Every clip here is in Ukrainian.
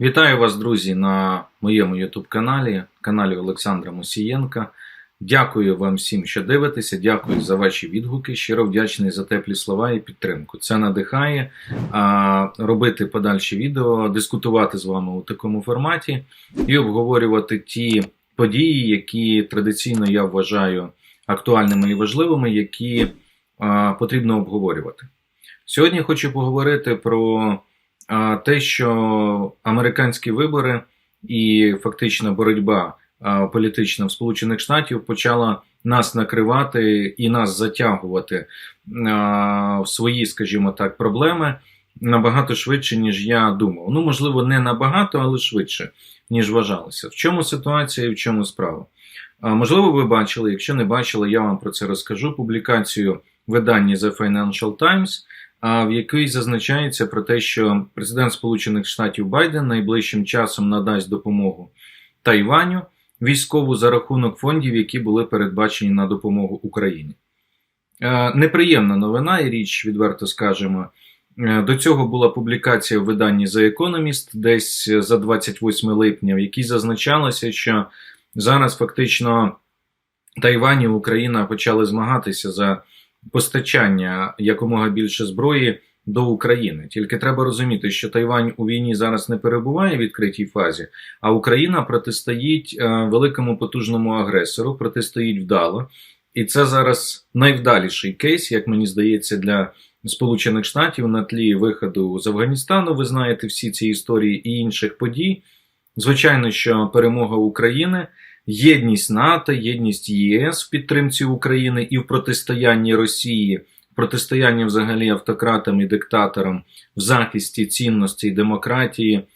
Вітаю вас, друзі, на моєму YouTube каналі, каналі Олександра Мусієнка. Дякую вам всім, що дивитеся. Дякую за ваші відгуки. Щиро вдячний за теплі слова і підтримку. Це надихає а, робити подальші відео, дискутувати з вами у такому форматі і обговорювати ті події, які традиційно я вважаю актуальними і важливими, які а, потрібно обговорювати. Сьогодні хочу поговорити про а, те, що американські вибори і фактична боротьба політична в Сполучених Штатів почала нас накривати і нас затягувати в свої, скажімо так, проблеми набагато швидше, ніж я думав. Ну, можливо, не набагато, але швидше, ніж вважалося. В чому ситуація і в чому справа? Можливо, ви бачили, якщо не бачили, я вам про це розкажу. Публікацію видання The Financial Times в якій зазначається про те, що президент Сполучених Штатів Байден найближчим часом надасть допомогу Тайваню військову за рахунок фондів, які були передбачені на допомогу Україні. Е, неприємна новина і річ, відверто скажемо. Е, до цього була публікація в виданні The Economist десь за 28 липня, в якій зазначалося, що зараз фактично Тайвань і Україна почали змагатися за постачання якомога більше зброї до України. Тільки треба розуміти, що Тайвань у війні зараз не перебуває в відкритій фазі, а Україна протистоїть е, великому потужному агресору, протистоїть вдало. І це зараз найвдаліший кейс, як мені здається, для Сполучених Штатів на тлі виходу з Афганістану. Ви знаєте всі ці історії і інших подій. Звичайно, що перемога України єдність НАТО, єдність ЄС в підтримці України і в протистоянні Росії, протистояння взагалі автократам і диктаторам в захисті цінностей демократії,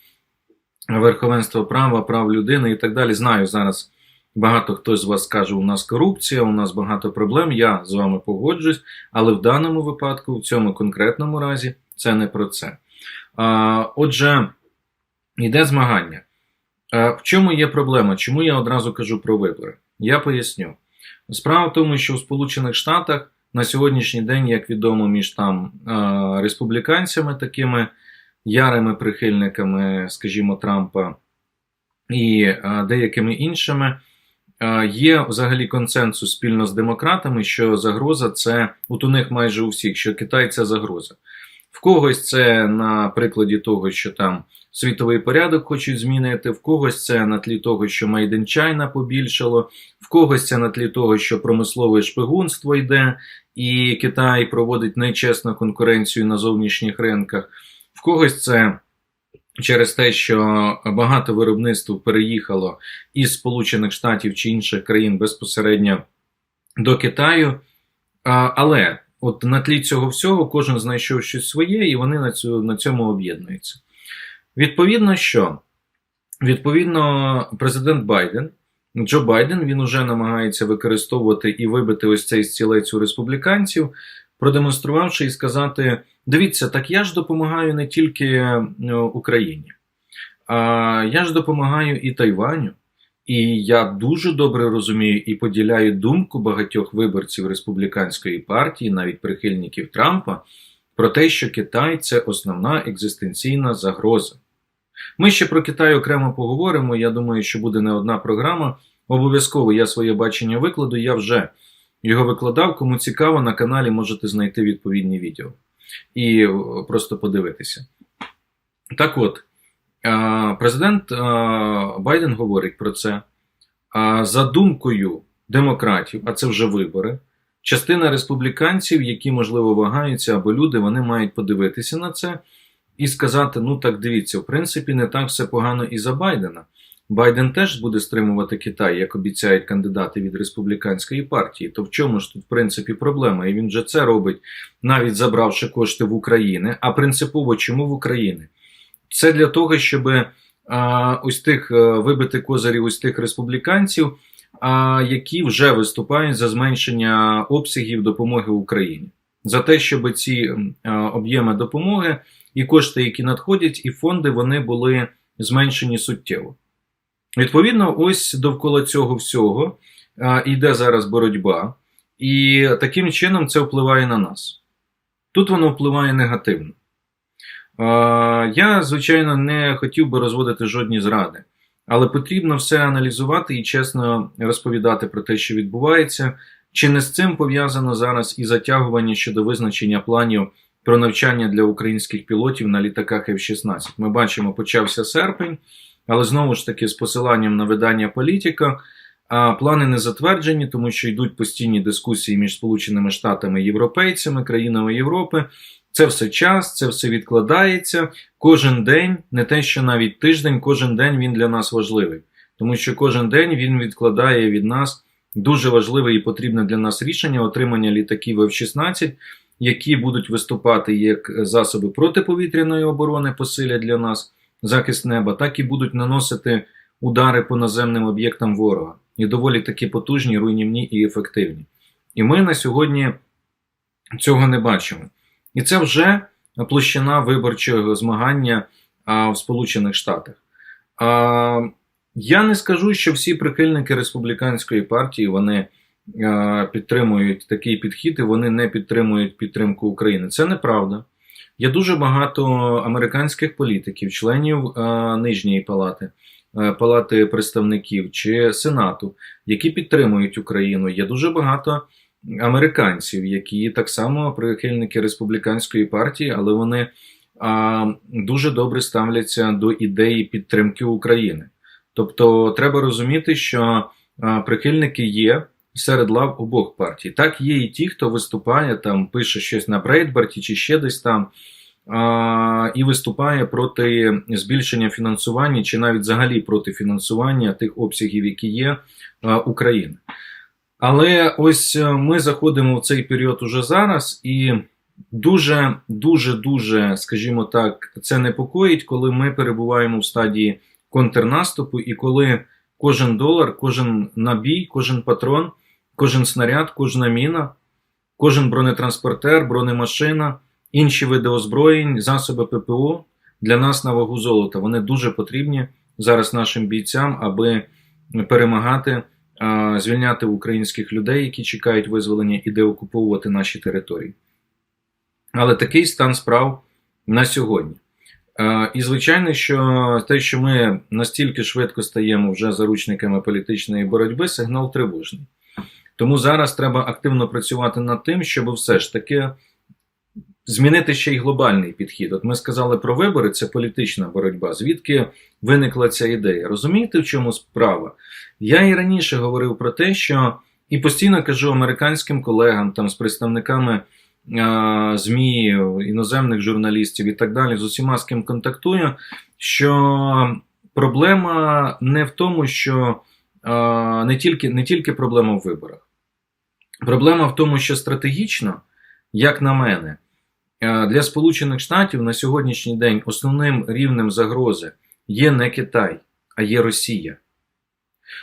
верховенства права, прав людини і так далі. Знаю зараз. Багато хто з вас скаже, у нас корупція, у нас багато проблем. Я з вами погоджуюсь, але в даному випадку, в цьому конкретному разі, це не про це. Отже, йде змагання. В чому є проблема? Чому я одразу кажу про вибори? Я поясню. Справа в тому, що у Сполучених Штатах на сьогоднішній день, як відомо, між там республіканцями, такими ярими прихильниками, скажімо, Трампа і деякими іншими, є взагалі консенсус спільно з демократами, що загроза це от у них майже у всіх, що Китай це загроза. В когось це на прикладі того, що там світовий порядок хочуть змінити, в когось це на тлі того, що Made побільшало, в когось це на тлі того, що промислове шпигунство йде, і Китай проводить нечесну конкуренцію на зовнішніх ринках, в когось це. Через те, що багато виробництв переїхало із Сполучених Штатів чи інших країн безпосередньо до Китаю. Але от на тлі цього всього кожен знайшов щось своє, і вони на цю, на цьому об'єднуються. Відповідно, що? Відповідно, президент Байден, Джо Байден, він уже намагається використовувати і вибити ось цей стілець у республіканців, продемонструвавши і сказати: дивіться, так я ж допомагаю не тільки е, Україні, а я ж допомагаю і Тайваню. І я дуже добре розумію і поділяю думку багатьох виборців республіканської партії, навіть прихильників Трампа, про те, що Китай це основна екзистенційна загроза. Ми ще про Китай окремо поговоримо. Я думаю, що буде не одна програма. Обов'язково я своє бачення викладу, я вже його викладав. Кому цікаво, на каналі можете знайти відповідні відео і просто подивитися. Так от, президент е, Байден говорить про це. За думкою демократів, а це вже вибори, частина республіканців, які, можливо, вагаються або люди, вони мають подивитися на це і сказати: ну так дивіться, в принципі, не так все погано і за Байдена. Байден теж буде стримувати Китай, як обіцяють кандидати від республіканської партії. То в чому ж тут, в принципі, проблема? І він же це робить, навіть забравши кошти в Україні. А принципово чому в Україні? Це для того, щоб ось тих вибити козирів ось тих республіканців, які вже виступають за зменшення обсягів допомоги Україні, за те, щоб ці об'єми допомоги і кошти, які надходять, і фонди вони були зменшені суттєво. Відповідно, ось довкола цього всього йде зараз боротьба, і таким чином це впливає на нас. Тут воно впливає негативно. Я, звичайно, не хотів би розводити жодні зради, але потрібно все аналізувати і чесно розповідати про те, що відбувається. Чи не з цим пов'язано зараз і затягування щодо визначення планів про навчання для українських пілотів на літаках F-16? Ми бачимо, почався серпень, але знову ж таки, з посиланням на видання політика, а плани не затверджені, тому що йдуть постійні дискусії між Сполученими Штатами і європейцями, країнами Європи. Це все час, це все відкладається. Кожен день, не те, що навіть тиждень, кожен день він для нас важливий, тому що кожен день він відкладає від нас дуже важливе і потрібне для нас рішення отримання літаків F-16, які будуть виступати як засоби протиповітряної оборони, посилять для нас захист неба, так і будуть наносити удари по наземним об'єктам ворога. І доволі такі потужні, руйнівні і ефективні. І ми на сьогодні цього не бачимо. І це вже площина виборчого змагання в Сполучених Штатах. Я не скажу, що всі прихильники республіканської партії вони підтримують такий підхід і вони не підтримують підтримку України. Це неправда. Є дуже багато американських політиків, членів нижньої палати, палати представників чи сенату, які підтримують Україну. Є дуже багато американців, які так само прихильники республіканської партії, але вони а, дуже добре ставляться до ідеї підтримки України. Тобто, треба розуміти, що а, прихильники є серед лав обох партій. Так, є і ті, хто виступає, там пише щось на Брейдбарті чи ще десь там. І виступає проти збільшення фінансування, чи навіть взагалі проти фінансування тих обсягів, які є України. Але ось е, ми заходимо в цей період уже зараз, і дуже, дуже, дуже, скажімо так, це непокоїть, коли ми перебуваємо в стадії контрнаступу, і коли кожен долар, кожен набій, кожен патрон, кожен снаряд, кожна міна, кожен бронетранспортер, бронемашина, інші види озброєнь, засоби ППО для нас на вагу золота. Вони дуже потрібні зараз нашим бійцям, аби перемагати звільняти українських людей, які чекають визволення, і деокуповувати наші території. Але такий стан справ на сьогодні. І, звичайно, що те, що ми настільки швидко стаємо вже заручниками політичної боротьби, сигнал тривожний. Тому зараз треба активно працювати над тим, щоб все ж таки змінити ще й глобальний підхід. От ми сказали про вибори, це політична боротьба. Звідки виникла ця ідея? Розумієте, в чому справа? Я і раніше говорив про те, що і постійно кажу американським колегам, там з представниками ЗМІ, іноземних журналістів і так далі, з усіма з ким контактую, що проблема не в тому, що не тільки, не тільки проблема в виборах. Проблема в тому, що стратегічно, як на мене, для Сполучених Штатів на сьогоднішній день основним рівнем загрози є не Китай, а є Росія.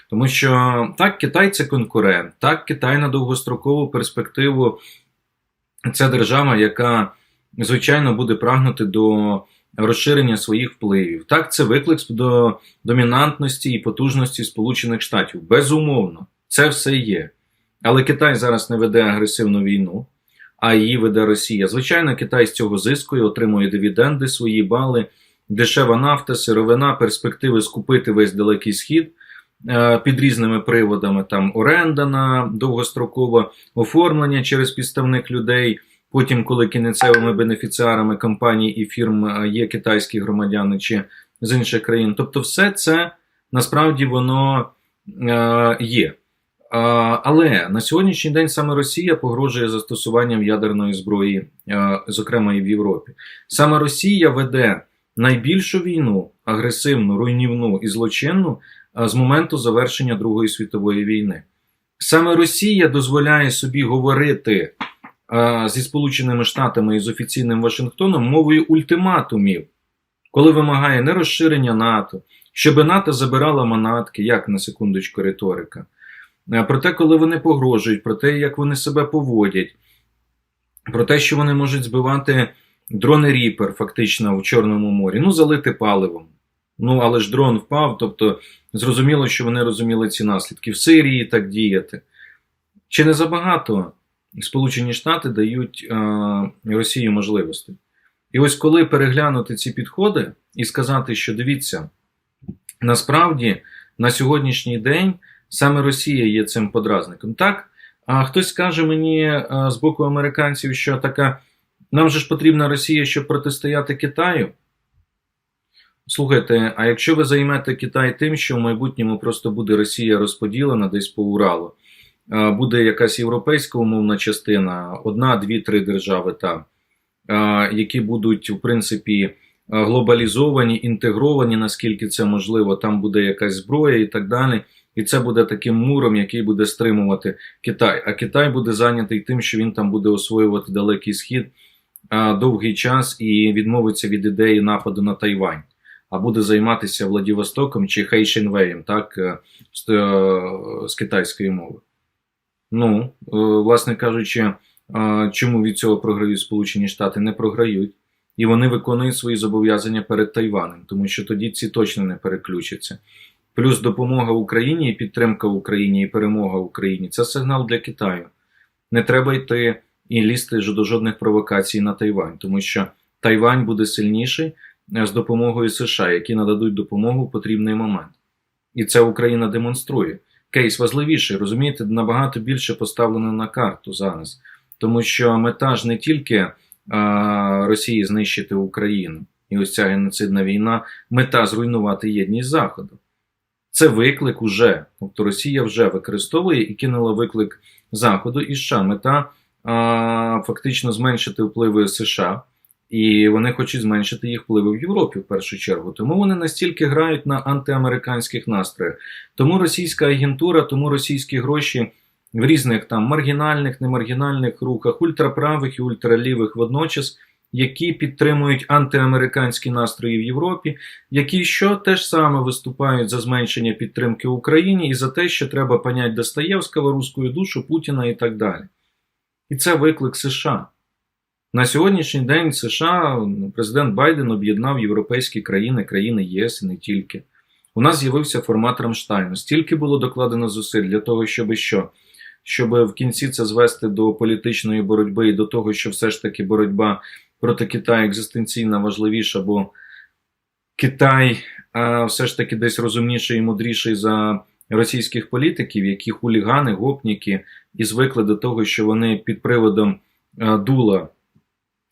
Тому що так, Китай це конкурент, так, Китай на довгострокову перспективу це держава, яка, звичайно, буде прагнути до розширення своїх впливів. Так, це виклик до домінантності і потужності Сполучених Штатів. Безумовно, це все є. Але Китай зараз не веде агресивну війну, а її веде Росія. Звичайно, Китай з цього зискує, отримує дивіденди, свої бали, дешева нафта, сировина, перспективи скупити весь Далекий Схід. Е, під різними приводами, там оренда на довгострокове оформлення через підставних людей. Потім, коли кінцевими бенефіціарами компаній і фірм е, є китайські громадяни чи з інших країн. Тобто, все це насправді воно е, є. Але на сьогоднішній день саме Росія погрожує застосуванням ядерної зброї, зокрема і в Європі. Саме Росія веде найбільшу війну, агресивну, руйнівну і злочинну з моменту завершення Другої світової війни. Саме Росія дозволяє собі говорити зі Сполученими Штатами і з офіційним Вашингтоном мовою ультиматумів, коли вимагає не розширення НАТО, щоб НАТО забирала манатки, як на секундочку риторика. Про те, коли вони погрожують, про те, як вони себе поводять, про те, що вони можуть збивати дрони Ріпер, фактично в Чорному морі, ну, залити паливом. Ну, але ж дрон впав, тобто зрозуміло, що вони розуміли ці наслідки в Сирії так діяти. Чи не забагато Сполучені Штати дають е, Росії можливості? І ось коли переглянути ці підходи і сказати, що дивіться, насправді на сьогоднішній день саме Росія є цим подразником. Так, а хтось скаже мені з боку американців, що така, нам же ж потрібна Росія, щоб протистояти Китаю. Слухайте, а якщо ви займете Китай тим, що в майбутньому просто буде Росія розподілена десь по Уралу, буде якась європейська умовна частина, одна, дві, три держави там, які будуть, в принципі, глобалізовані, інтегровані, наскільки це можливо, там буде якась зброя і так далі. І це буде таким муром, який буде стримувати Китай. А Китай буде зайнятий тим, що він там буде освоювати далекий схід довгий час і відмовиться від ідеї нападу на Тайвань, а буде займатися Владивостоком чи Хейшенвеєм, так, е, з, е, з китайської мови. Ну, е, власне кажучи, чому від цього програють Сполучені Штати? Не програють. І вони виконують свої зобов'язання перед Тайванем, тому що тоді ці точно не переключаться. Плюс допомога Україні підтримка Україні і перемога Україні це сигнал для Китаю. Не треба йти і лізти до жодних провокацій на Тайвань, тому що Тайвань буде сильніший з допомогою США, які нададуть допомогу в потрібний момент. І це Україна демонструє. Кейс важливіший, розумієте, набагато більше поставлено на карту зараз, тому що мета ж не тільки а, Росії знищити Україну, і ось ця геноцидна війна, мета зруйнувати єдність Заходу. Це виклик уже. Тобто Росія вже використовує і кинула виклик Заходу і США. Мета а, фактично зменшити впливи США, і вони хочуть зменшити їх впливи в Європі в першу чергу. Тому вони настільки грають на антиамериканських настроях. Тому російська агентура, тому російські гроші в різних там маргінальних, немаргінальних рухах, ультраправих і ультралівих водночас які підтримують антиамериканські настрої в Європі, які що теж саме виступають за зменшення підтримки Україні і за те, що треба понять Достоєвського, руську душу, Путіна і так далі. І це виклик США. На сьогоднішній день США ну, президент Байден об'єднав європейські країни, країни ЄС і не тільки. У нас з'явився формат Рамштайну. Стільки було докладено зусиль для того, щоб що? Щоб в кінці це звести до політичної боротьби і до того, що все ж таки боротьба проти Китаю екзистенційно важливіша, бо Китай а, все ж таки десь розумніший і мудріший за російських політиків, які хулігани, гопніки, і звикли до того, що вони під приводом а, дула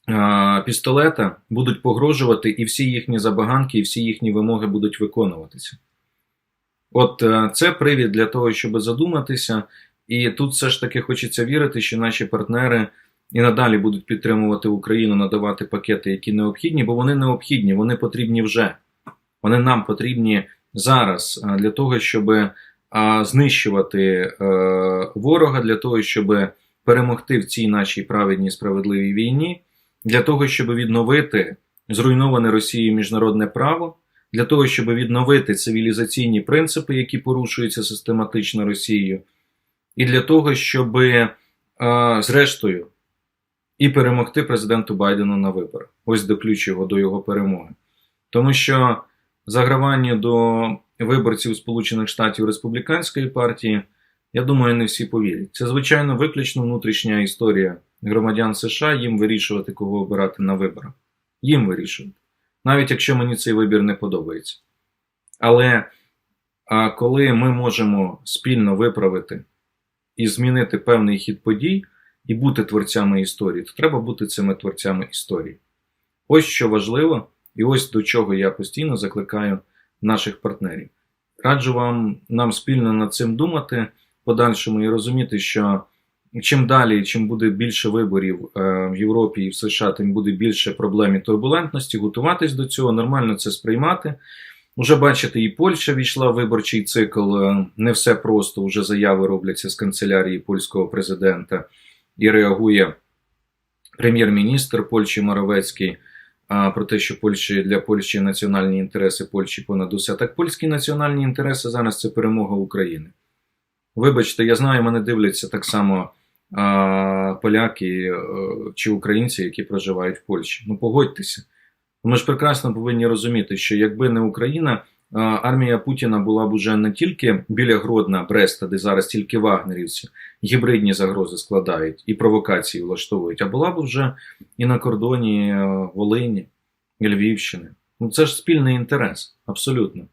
а, пістолета будуть погрожувати, і всі їхні забаганки, і всі їхні вимоги будуть виконуватися. От а, це привід для того, щоб задуматися. І тут все ж таки хочеться вірити, що наші партнери і надалі будуть підтримувати Україну, надавати пакети, які необхідні, бо вони необхідні, вони потрібні вже. Вони нам потрібні зараз для того, щоб знищувати е, ворога, для того, щоб перемогти в цій нашій праведній справедливій війні, для того, щоб відновити зруйноване Росією міжнародне право, для того, щоб відновити цивілізаційні принципи, які порушуються систематично Росією, і для того, щоб, зрештою, і перемогти президенту Байдену на виборах. Ось до ключ його до його перемоги. Тому що загравання до виборців Сполучених Штатів республіканської партії, я думаю, не всі повірять. Це, звичайно, виключно внутрішня історія громадян США їм вирішувати, кого обирати на виборах. Їм вирішувати. Навіть якщо мені цей вибір не подобається. Але а коли ми можемо спільно виправити і змінити певний хід подій, і бути творцями історії, то треба бути цими творцями історії. Ось що важливо, і ось до чого я постійно закликаю наших партнерів. Раджу вам нам спільно над цим думати подальшому і розуміти, що чим далі, чим буде більше виборів е, в Європі і в США, тим буде більше проблем і турбулентності, готуватись до цього, нормально це сприймати. Уже бачите, і Польща війшла в виборчий цикл. Е, не все просто, вже заяви робляться з канцелярії польського президента і реагує прем'єр-міністр Польщі Моровецький про те, що Польщі для Польщі національні інтереси Польщі понад усе. Так польські національні інтереси зараз це перемога України. Вибачте, я знаю, мене дивляться так само а, поляки а, чи українці, які проживають в Польщі. Ну погодьтеся. Ми ж прекрасно повинні розуміти, що якби не Україна, армія Путіна була б уже не тільки біля Гродна, Бреста, де зараз тільки вагнерівці гібридні загрози складають і провокації влаштовують, а була б вже і на кордоні е, Волині, Львівщини. Ну це ж спільний інтерес, абсолютно.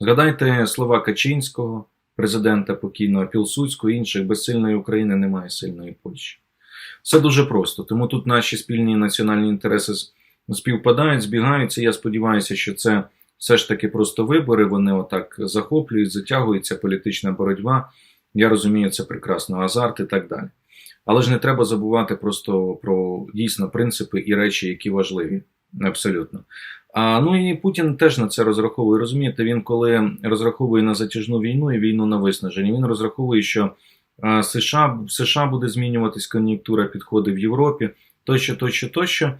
Згадайте слова Качинського, президента покійного Пілсудського, інших без сильної України немає сильної Польщі. Все дуже просто. Тому тут наші спільні національні інтереси співпадають, збігаються. Я сподіваюся, що це все ж таки просто вибори. Вони отак захоплюють, затягується політична боротьба. Я розумію, це прекрасно, азарт і так далі. Але ж не треба забувати просто про дійсно принципи і речі, які важливі. Абсолютно. А, ну і Путін теж на це розраховує. Розумієте, він коли розраховує на затяжну війну і війну на виснаження, він розраховує, що США, США буде змінюватись кон'юнктура, підходи в Європі, тощо, тощо, тощо.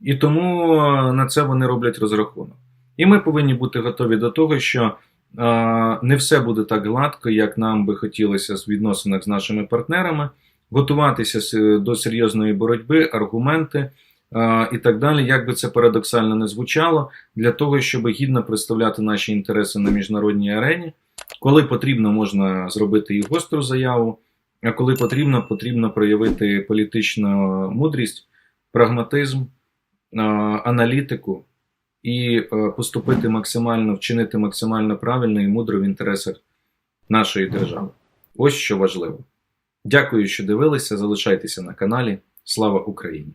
І тому на це вони роблять розрахунок. І ми повинні бути готові до того, що а, не все буде так гладко, як нам би хотілося в відносинах з нашими партнерами, готуватися до серйозної боротьби, аргументи а, і так далі, як би це парадоксально не звучало, для того, щоб гідно представляти наші інтереси на міжнародній арені. Коли потрібно, можна зробити і гостру заяву, а коли потрібно, потрібно проявити політичну мудрість, прагматизм, а, аналітику і е, поступити максимально, вчинити максимально правильно і мудро в інтересах нашої держави. Ось що важливо. Дякую, що дивилися. Залишайтеся на каналі. Слава Україні!